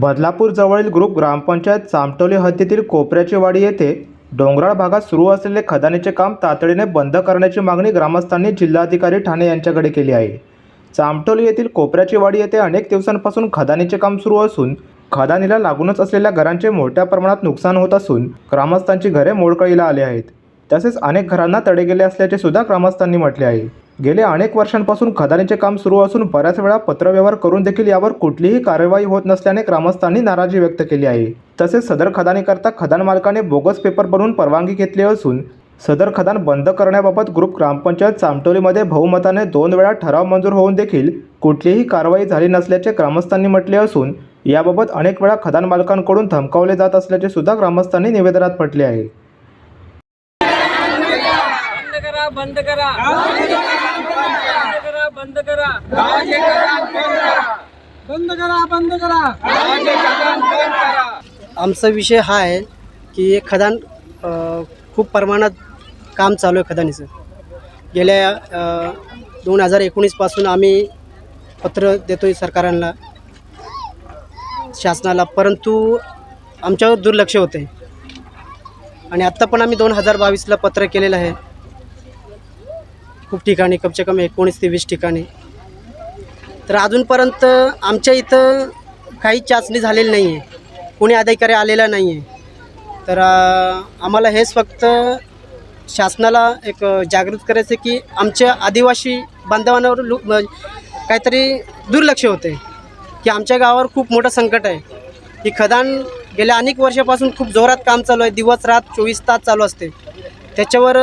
बदलापूरजवळील group ग्रामपंचायत चामटोली हद्दीतील कोपऱ्याची वाडी येथे डोंगराळ भागात सुरू असलेले खदानीचे काम तातडीने बंद करण्याची मागणी ग्रामस्थांनी जिल्हाधिकारी ठाणे यांच्याकडे केली आहे. चामटोली येथील कोपऱ्याची वाडी येथे अनेक दिवसांपासून खदानीचे काम सुरू असून खदानीला लागूनच असलेल्या घरांचे मोठ्या प्रमाणात नुकसान होत असून ग्रामस्थांची घरे मोडकळीला आली आहेत. तसेच अनेक घरांना तडे गेले असल्याचे सुद्धा ग्रामस्थांनी म्हटले आहे. गेल्या अनेक वर्षांपासून खदानीचे काम सुरू असून बऱ्याच वेळा पत्रव्यवहार करून देखील यावर कुठलीही कार्यवाही होत नसल्याने ग्रामस्थांनी नाराजी व्यक्त केली आहे. तसेच सदर खदानीकरता खदान मालकाने बोगस पेपर बनवून परवानगी घेतली असून सदर खदान बंद करण्याबाबत ग्रुप ग्रामपंचायत चामटोलीमध्ये बहुमताने दोन वेळा ठराव मंजूर होऊन देखील कुठलीही कारवाई झाली नसल्याचे ग्रामस्थांनी म्हटले असून याबाबत अनेक वेळा खदान मालकांकडून धमकावले जात असल्याचे सुद्धा ग्रामस्थांनी निवेदनात म्हटले आहे बंद करा बंद करा. बंद करा. बंद करा बंद करा. बंद करा. आमचा विषय हा आहे की हे खदान खूप प्रमाणात काम चालू आहे खदानीचं. गेल्या दोन हजार एकोणीसपासून आम्ही पत्र देतो आहे सरकारांना शासनाला परंतु आमच्यावर दुर्लक्ष होते आणि आत्ता पण आम्ही दोन हजार बावीसला पत्र केलेलं आहे. खूप ठिकाणी कमसे कम एकोणीस ते वीस ठिकाणी. तर अजूनपर्यंत आमच्या इथं काही चाचणी झालेली नाही आहे कोणी अधिकारी आलेला नाही आहे तर आम्हाला हेच फक्त शासनाला एक जागृत करायचं आहे की आमच्या आदिवासी बांधवांवर लु काहीतरी दुर्लक्ष होते की आमच्या गावावर खूप मोठं संकट आहे. ही खदान गेल्या अनेक वर्षापासून खूप जोरात काम चालू आहे. दिवस रात चोवीस तास चालू असते. त्याच्यावर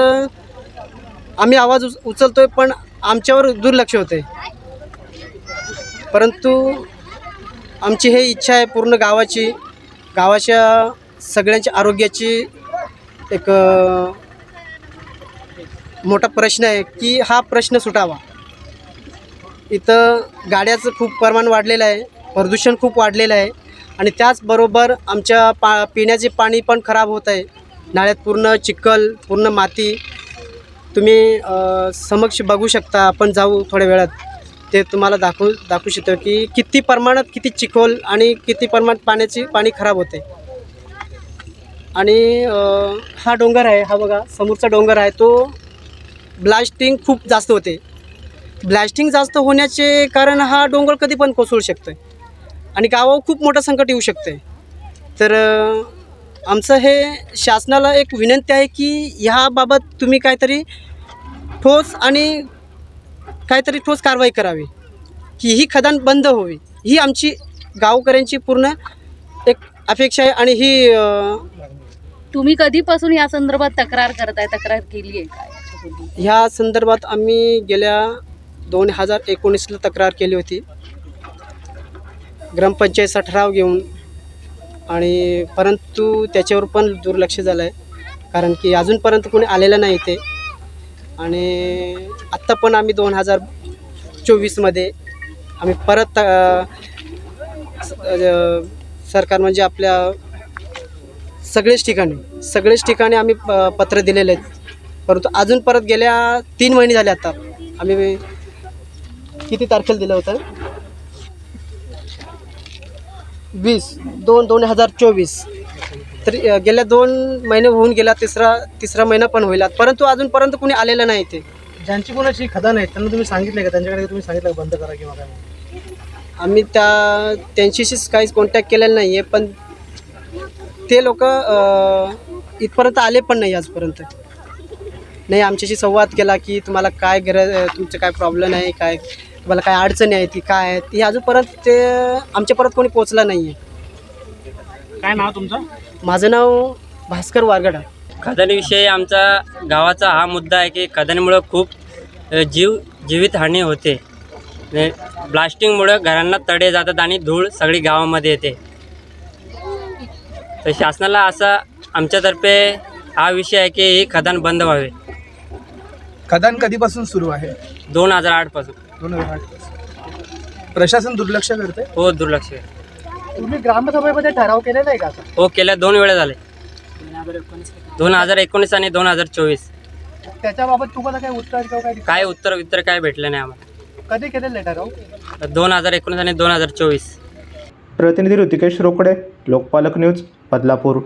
आम्ही आवाज उच उचलतोय पण आमच्यावर दुर्लक्ष होते परंतु आमची हे इच्छा आहे पूर्ण गावाची. गावाच्या सगळ्यांच्या आरोग्याची एक मोठा प्रश्न आहे की हा प्रश्न सुटावा. इथं गाड्याचं खूप प्रमाण वाढलेलं आहे प्रदूषण खूप वाढलेलं आहे आणि त्याचबरोबर आमच्या पा पिण्याचे पाणी पण खराब होत आहे. नाळ्यात पूर्ण चिखल पूर्ण माती तुम्ही समक्ष बघू शकता आपण जाऊ थोड्या वेळात. ते तुम्हाला दाखवू दाखवू शकतो की किती प्रमाणात किती चिखल आणि किती प्रमाणात पाण्याची पाणी खराब होते आणि हा डोंगर आहे हा बघा समोरचा डोंगर आहे तो ब्लास्टिंग खूप जास्त होते ब्लास्टिंग जास्त होण्याचे कारण हा डोंगर कधी पण कोसळू शकतो आणि गावावर खूप मोठं संकट येऊ शकते तर आमचं हे शासनाला एक विनंती आहे की ह्याबाबत तुम्ही काहीतरी ठोस आणि काहीतरी ठोस कारवाई करावी की ही खदान बंद व्हावी ही आमची गावकऱ्यांची पूर्ण एक अपेक्षा आहे आणि ही तुम्ही कधीपासून या संदर्भात तक्रार करताय? तक्रार केली आहे का याच्यापूर्वी? ह्या संदर्भात आम्ही गेल्या दोन हजार एकोणीसला तक्रार केली होती. ग्रामपंचायतचा ठराव घेऊन आणि परंतु त्याच्यावर पण दुर्लक्ष झालं आहे कारण की अजूनपर्यंत कोणी आलेलं नाही ते आणि आत्ता पण आम्ही दोन हजार चोवीसमध्ये आम्ही परत सरकार म्हणजे आपल्या सगळेच ठिकाणी सगळेच ठिकाणी आम्ही प पत्र दिलेले आहेत. परंतु अजून परत गेल्या तीन महिने झाले आता. आम्ही किती तारखेला दिलं होतं? वीस दोन दोन हजार चोवीस. तर गेल्या दोन महिने होऊन गेला तिसरा तिसरा महिना पण होईल परंतु अजूनपर्यंत कोणी आलेलं नाही ते ज्यांची कोणाची खदान आहे त्यांना तुम्ही सांगितलं का? त्यांच्याकडे तुम्ही सांगितलं का? बंद करा किंवा काय? आम्ही त्या त्यांच्याशीच काहीच कॉन्टॅक्ट केलेला नाही आहे पण ते लोक इथपर्यंत आले पण नाही आजपर्यंत. नाही आमच्याशी संवाद केला की तुम्हाला काय गरज तुमचं काय प्रॉब्लेम आहे काय? तुम्हाला काय अडचणी आहेत की काय आहेत? हे अजूनपर्यंत ते आमच्यापर्यंत कोणी पोचला नाही आहे काय नाव तुमचं? माझं नाव भास्कर वारगडा. खदानीविषयी आमचा गावाचा हा मुद्दा आहे की खदानीमुळं खूप अ, जीव जीवितहानी होते. ने- ब्लास्टिंगमुळं घरांना तडे जातात आणि धूळ सगळी गावामध्ये येते. तर शासनाला असा आमच्यातर्फे हा विषय आहे की ही खदान बंद व्हावे. खदान कधीपासून सुरू आहे? दोन हजार आठपासून दोन हजार आठपासून. प्रशासन दुर्लक्ष करते हो दुर्लक्ष आहे. तुम्ही ग्रामसभेमध्ये ठराव केलेला आहे का हो केल्या दोन वेळा झाले. दोन हजार एकोणीस आणि दोन हजार चोवीस. त्याच्याबाबत तुम्हाला काय उत्तर किंवा काय काय उत्तर उत्तर काय भेटलं नाही आम्हाला. कधी केलेलं आहे ठराव? दोन हजार एकोणीस आणि दोन हजार चोवीस. प्रतिनिधी ऋतिकेश रोकडे लोकपालक न्यूज बदलापूर.